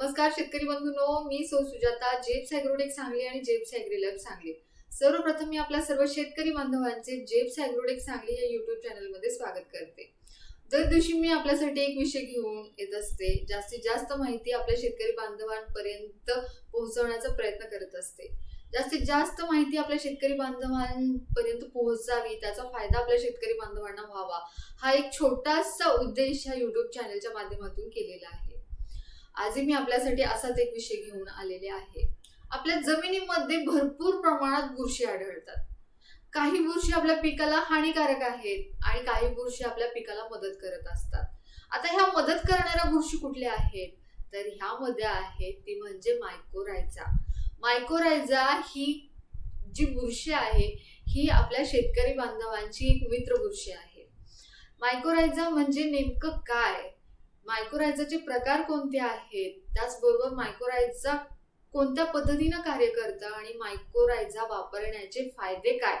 नमस्कार शेतकरी बंधूंनो. मी सौ सुजाता जेप्स सॅग्रोडेक सांगली आणि जेप्स ॲग्रीलॅब सांगली. सर्वप्रथम मी आपल्या सर्व शेतकरी बांधवांचे जेप्स ॲग्रोटेक सांगली या युट्यूब चॅनलमध्ये स्वागत करते. दर दिवशी मी आपल्यासाठी एक विषय घेऊन येत असते. जास्तीत जास्त माहिती आपल्या शेतकरी बांधवांपर्यंत पोहोचवण्याचा प्रयत्न करत असते. जास्तीत जास्त माहिती आपल्या शेतकरी बांधवांपर्यंत पोहोचावी त्याचा फायदा आपल्या शेतकरी बांधवांना व्हावा हा एक छोटासा उद्देश ह्या युट्यूब चॅनलच्या माध्यमातून केलेला आहे. आजही मी आपल्यासाठी असाच एक विषय घेऊन आलेले आहे. आपल्या जमिनीमध्ये भरपूर प्रमाणात बुरशी आढळतात. काही बुरशी आपल्या पिकाला हानिकारक आहेत आणि काही बुरशी आपल्या पिकाला मदत करत असतात. आता ह्या मदत करणाऱ्या बुरशी कुठल्या आहेत? तर ह्यामध्ये आहेत ती म्हणजे मायकोरायझा मायकोरायझा ही जी बुरशी आहे ही आपल्या शेतकरी बांधवांची एक मित्र बुरशी आहे. मायकोरायझा म्हणजे नेमकं काय? मायकोरायझाचे प्रकार कोणते आहेत? त्याचबरोबर मायकोरायझा कोणत्या पद्धतीनं कार्य करतं आणि मायकोरायझा वापरण्याचे फायदे काय?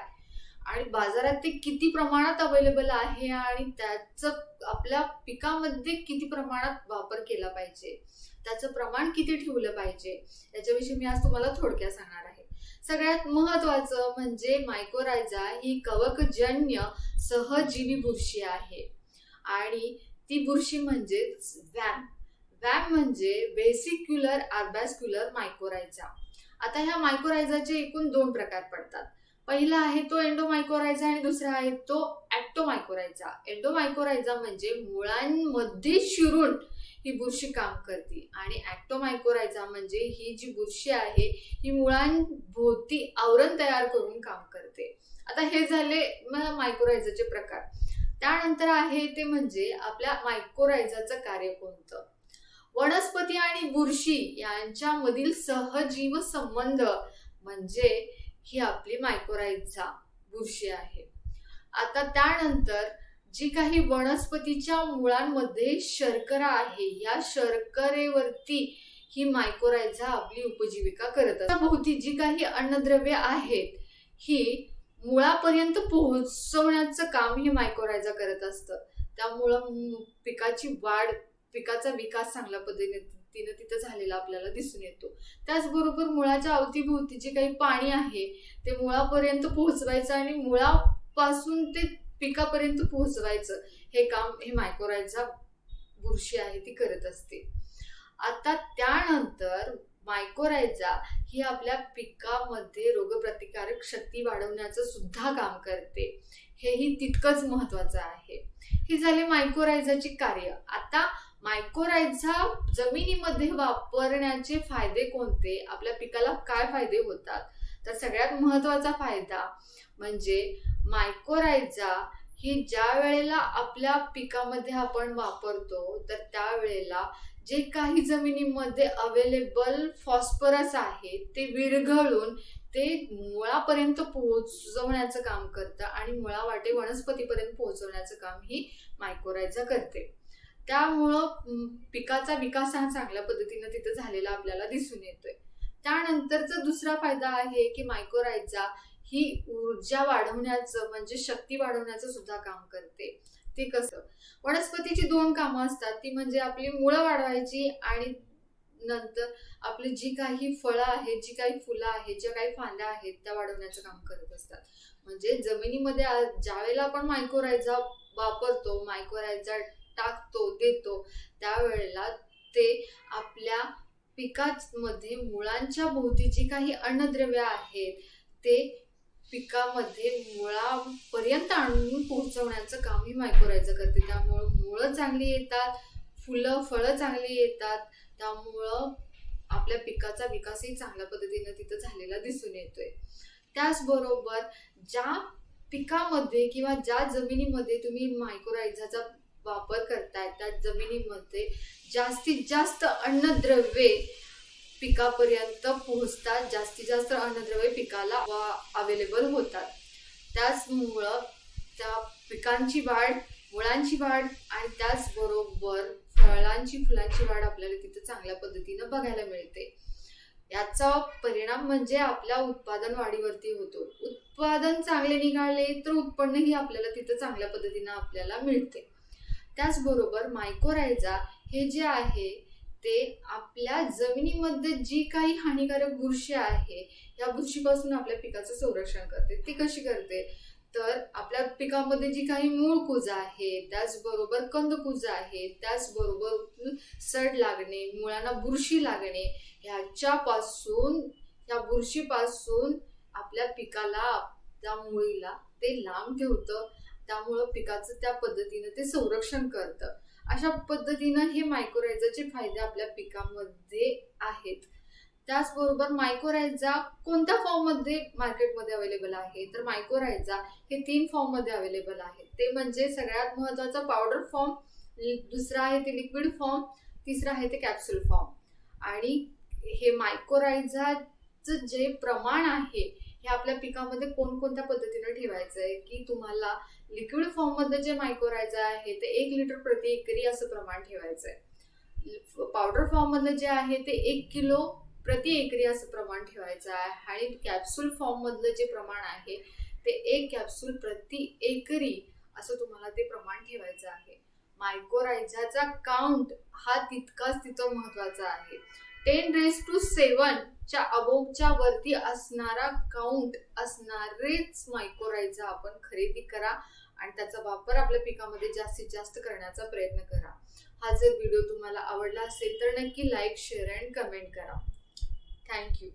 आणि बाजारात ते किती प्रमाणात अवेलेबल आहे आणि त्याचं आपल्या पिकामध्ये किती प्रमाणात वापर केला पाहिजे? त्याचं प्रमाण किती ठेवलं पाहिजे? याच्याविषयी मी आज तुम्हाला थोडक्यात सांगणार आहे. सगळ्यात महत्वाचं म्हणजे मायकोरायझा ही कवकजन्य सहजीवी बुरशी आहे. आणि ती बुरशी म्हणजे वॅम वॅम म्हणजे वेसिक्युलर आर्बॅस्क्युलर मायकोरायझा आता ह्या मायकोरायझाचे एकूण दोन प्रकार पडतात. पहिला आहे तो एंडोमायकोरायझा आणि दुसरा आहे तो ऍक्टोमायकोरायझा एंडोमायकोरायझा म्हणजे मुळांमध्ये शिरून ही बुरशी काम करते आणि ऍक्टोमायकोरायझा म्हणजे ही जी बुरशी आहे ही मुळांभोवती आवरण तयार करून काम करते. आता हे झाले मायकोरायझाचे प्रकार. त्यानंतर आहे ते म्हणजे आपल्या मायकोरायझाचं कार्य कोणतं? वनस्पती आणि बुरशी यांच्यामधील सहजीव संबंध म्हणजे ही आपली मायकोरायझा बुरशी आहे. आता त्यानंतर जी काही वनस्पतीच्या मुळांमध्ये शर्करा आहे या शर्करेवरती ही मायकोरायझा आपली उपजीविका करत असते. भोवती जी काही अन्नद्रव्य आहेत ही मुळापर्यंत पोहोचवण्याचं काम हे मायकोरायझा करत असतं. त्यामुळं पिकाची वाढ पिकाचा विकास चांगल्या पद्धतीने तिनं तिथं झालेला आपल्याला दिसून येतो. त्याचबरोबर मुळाच्या अवतीभोवती जे काही पाणी आहे ते मुळापर्यंत पोहोचवायचं आणि मुळापासून ते पिकापर्यंत पोहोचवायचं हे काम हे मायकोरायझा बुरशी आहे ती करत असते. आता त्यानंतर मायकोरायझा ही आपल्या पिकामध्ये रोगप्रतिकारक शक्ती वाढवण्याचं सुद्धा काम करते. हेही तितकंच महत्वाचं आहे. हे झाले मायकोरायझाची कार्य. आता मायकोरायझा जमिनीमध्ये वापरण्याचे फायदे कोणते? आपल्या पिकाला काय फायदे होतात? तर सगळ्यात महत्त्वाचा फायदा म्हणजे मायकोरायझा ही ज्या वेळेला आपल्या पिकामध्ये आपण वापरतो तर त्यावेळेला जे काही जमिनीमध्ये अवेलेबल फॉस्फरस आहे ते विरघळून ते मुळापर्यंत पोहोचवण्याचं काम करतं आणि मुळावाटे वनस्पतीपर्यंत पोहोचवण्याचं काम ही मायकोरायझा करते. त्यामुळं पिकाचा विकास हा चांगल्या पद्धतीनं तिथं झालेला आपल्याला दिसून येतोय. त्यानंतरचा दुसरा फायदा आहे की मायकोरायझा ही ऊर्जा वाढवण्याचं म्हणजे शक्ती वाढवण्याचं सुद्धा काम करते. ते कसं? वनस्पतीची दोन कामं असतात. ती म्हणजे आपली मुळं वाढवायची आणि नंतर आपली जी काही फळं आहेत जी काही फुलं आहेत ज्या काही फांद्या आहेत त्या वाढवण्याचं काम करत असतात. म्हणजे जमिनीमध्ये ज्या वेळेला आपण मायक्रोरायझा वापरतो मायक्रोरायझा टाकतो देतो त्यावेळेला ते आपल्या पिकामध्ये मुळांच्या भोवती जी काही अन्नद्रव्य आहेत ते पिकामध्ये मुळापर्यंत आणून पोहोचवण्याचं काम ही मायक्रोरायझा करते. त्यामुळं मुळं चांगली येतात फुलं फळं चांगली येतात. त्यामुळं आपल्या पिकाचा विकासही चांगल्या पद्धतीनं तिथं झालेला दिसून येतोय. त्याचबरोबर ज्या पिकामध्ये किंवा ज्या जमिनीमध्ये तुम्ही मायक्रोरायझाचा वापर करताय त्या जमिनीमध्ये जास्तीत जास्त अन्नद्रव्ये पिकापर्यंत पोहोचतात. जास्तीत जास्त अन्नद्रव्य पिकाला अवेलेबल होतात. त्याचमुळं त्या पिकांची वाढ मुळांची वाढ आणि त्याचबरोबर फळांची फुलांची वाढ आपल्याला तिथे चांगल्या पद्धतीनं बघायला मिळते. याचा परिणाम म्हणजे आपल्या उत्पादन वाढीवरती होतो. उत्पादन चांगले निघाले तर उत्पन्नही आपल्याला तिथं चांगल्या पद्धतीनं आपल्याला मिळते. त्याचबरोबर मायकोरायझा हे जे आहे ते आपल्या जमिनीमध्ये जी काही हानिकारक बुरशी आहे या बुरशीपासून आपल्या पिकाचं संरक्षण करते. ती कशी करते? तर आपल्या पिकामध्ये जी काही मूळ कुजा आहे त्याचबरोबर कंदकुजा आहे त्याचबरोबर सड लागणे मुळांना बुरशी लागणे ह्याच्यापासून या बुरशीपासून आपल्या पिकाला त्या मुळीला ते लांब ठेवतं. त्यामुळं पिकाचं त्या पद्धतीनं ते संरक्षण करतं. अशा पद्धतीनं हे मायक्रोरायझाचे फायदे आपल्या पिकामध्ये आहेत. त्याचबरोबर मायक्रोरायझा कोणत्या फॉर्ममध्ये मार्केटमध्ये अवेलेबल आहे? तर मायक्रोरायझा हे तीन फॉर्ममध्ये अवेलेबल आहे. ते म्हणजे सगळ्यात महत्त्वाचा पावडर फॉर्म दुसरा आहे ते लिक्विड फॉर्म तिसरं आहे ते कॅप्सूल फॉर्म आणि हे मायक्रोरायझाचं जे प्रमाण आहे हे आपल्या पिकामध्ये कोणकोणत्या पद्धतीनं ठेवायचं आहे की तुम्हाला लिक्विड फॉर्ममध्ये जे मायक्रोरायझा आहे ते एक लिटर प्रति एकरी असं प्रमाण ठेवायचं आहे पावडर फॉर्ममधलं जे आहे ते एक किलो प्रति एकरी असं प्रमाण ठेवायचं आहे. आणि कॅप्सूल फॉर्ममधलं जे प्रमाण आहे ते एक कॅप्सूल प्रति एकरी असं तुम्हाला ते प्रमाण ठेवायचं आहे. मायक्रोरायझाचा काउंट हा तितकाच तिथं महत्त्वाचा आहे. टेन रेस टू सेवन च्या वरती असणारा काउंट असणारेच मायक्रोरायझा आपण खरेदी करा. आणि त्याचा वापर आपल्या पिकामध्ये जास्तीत जास्त करण्याचा प्रयत्न करा. हा जर व्हिडिओ तुम्हाला आवडला असेल तर नक्की लाईक शेअर अँड कमेंट करा. Thank you